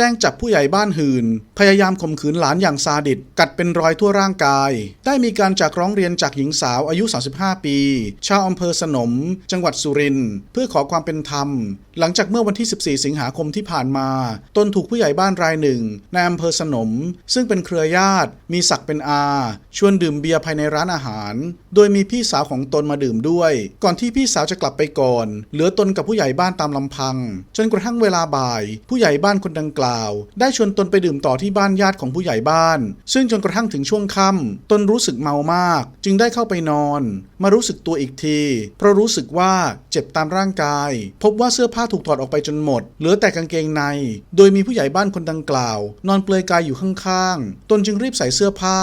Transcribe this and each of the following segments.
แจ้งจับผู้ใหญ่บ้านหื่น พยายามข่มขืนหลานอย่างซาดิสกัดเป็นรอยทั่วร่างกาย ได้มีการจากร้องเรียนจากหญิงสาวอายุ 35 ปี ชาวอำเภอสนม จังหวัดสุรินทร์เพื่อขอความเป็นธรรม หลังจากเมื่อวันที่ 14 สิงหาคมที่ผ่านมา ตนถูกผู้ใหญ่บ้านรายหนึ่งในอำเภอสนม ซึ่งเป็นเครือญาติ มีศักดิ์เป็นอา ชวนดื่มเบียร์ภายในร้านอาหาร โดยมีพี่สาวของตนมาดื่มด้วย ก่อนที่พี่สาวจะกลับไปก่อน เหลือตนกับผู้ใหญ่บ้านตามลำพัง จนกระทั่งเวลาบ่าย ผู้ใหญ่บ้านคนดังกล่าวได้ชวนตนไปดื่มต่อที่บ้านญาติของผู้ใหญ่บ้าน ซึ่งจนกระทั่งถึงช่วงค่ำตนรู้สึกเมามาก จึงได้เข้าไปนอน มารู้สึกตัวอีกที เพราะรู้สึกว่าเจ็บตามร่างกาย พบว่าเสื้อผ้าถูกถอดออกไปจนหมด เหลือแต่กางเกงใน โดยมีผู้ใหญ่บ้านคนดังกล่าว นอนเปลือยกายอยู่ข้างๆ ตนจึงรีบใส่เสื้อผ้า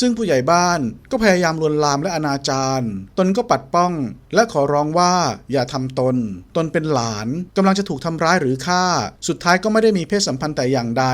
ซึ่งผู้ใหญ่บ้านก็พยายามลวนลามและอนาจารตนก็ปัดป้อง และขอร้องว่าอย่าทำตน ตนเป็นหลานกำลังจะถูกทำร้ายหรือฆ่า สุดท้ายก็ไม่ได้มีเพศสัมพันธ์แต่อย่างใด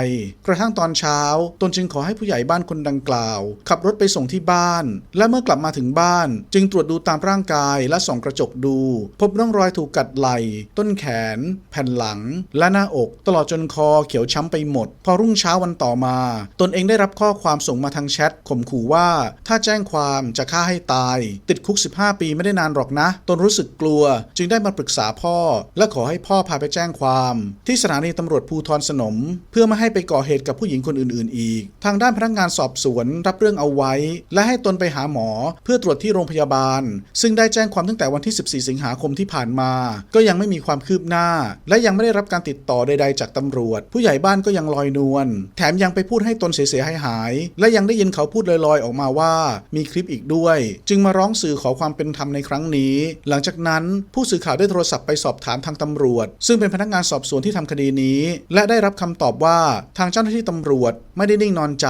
กระทั่งตอนเช้า ตนจึงขอให้ผู้ใหญ่บ้านคนดังกล่าว ขับรถไปส่งที่บ้าน และเมื่อกลับมาถึงบ้าน จึงตรวจดูตามร่างกายและส่องกระจกดู พบร่องรอยถูกกัดไหล่ ต้นแขน แผ่นหลัง และหน้าอก ตลอดจนคอเขียวช้ำไปหมด พอรุ่งเช้าวันต่อมา ตนเองได้รับข้อความส่งมาทางแชทข่มขู่ว่า ถ้าแจ้งความจะฆ่าให้ตาย ติดคุก 15 ปีไม่ได้นานหรอกนะ ตนรู้สึกกลัว จึงได้มาปรึกษาพ่อ และขอให้พ่อพาไปแจ้งความ ที่สถานีตำรวจภูธรสนมเพื่อไม่ให้ไปก่อเหตุกับผู้หญิงคนอื่นๆ อีก ทางด้านพนักงานสอบสวนรับเรื่องเอาไว้ และให้ตนไปหาหมอเพื่อตรวจที่โรงพยาบาล ซึ่งได้แจ้งความตั้งแต่วันที่ 14 สิงหาคมที่ผ่านมา ก็ยังไม่มีความคืบหน้า และยังไม่ได้รับการติดต่อใด ๆ จากตำรวจ ผู้ใหญ่บ้านก็ยังลอยนวลแถมยังไปพูดให้ตนเสียหายหาย และยังได้ยินเขาพูดลอยๆ ออกมาว่า มีคลิปอีกด้วย จึงมาร้องสื่อขอความเป็นธรรมในครั้งนี้ หลังจากนั้นผู้สื่อข่าวได้โทรศัพท์ไปสอบถามทางตำรวจ ซึ่งเป็นพนักงานสอบสวนที่ทำคดีนี้ และได้รับคำตอบว่า ทางเจ้าหน้าที่ตำรวจไม่ได้นิ่งนอนใจ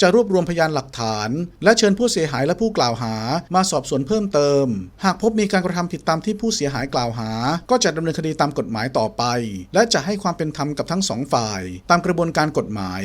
จะรวบรวมพยานหลักฐาน และเชิญผู้เสียหายและผู้กล่าวหา มาสอบสวนเพิ่มเติม หากพบมีการกระทำผิดตามที่ผู้เสียหายกล่าวหา ก็จะดำเนินคดีตามกฎหมายต่อไป และจะให้ความเป็นธรรมกับทั้งสองฝ่าย ตามกระบวนการกฎหมาย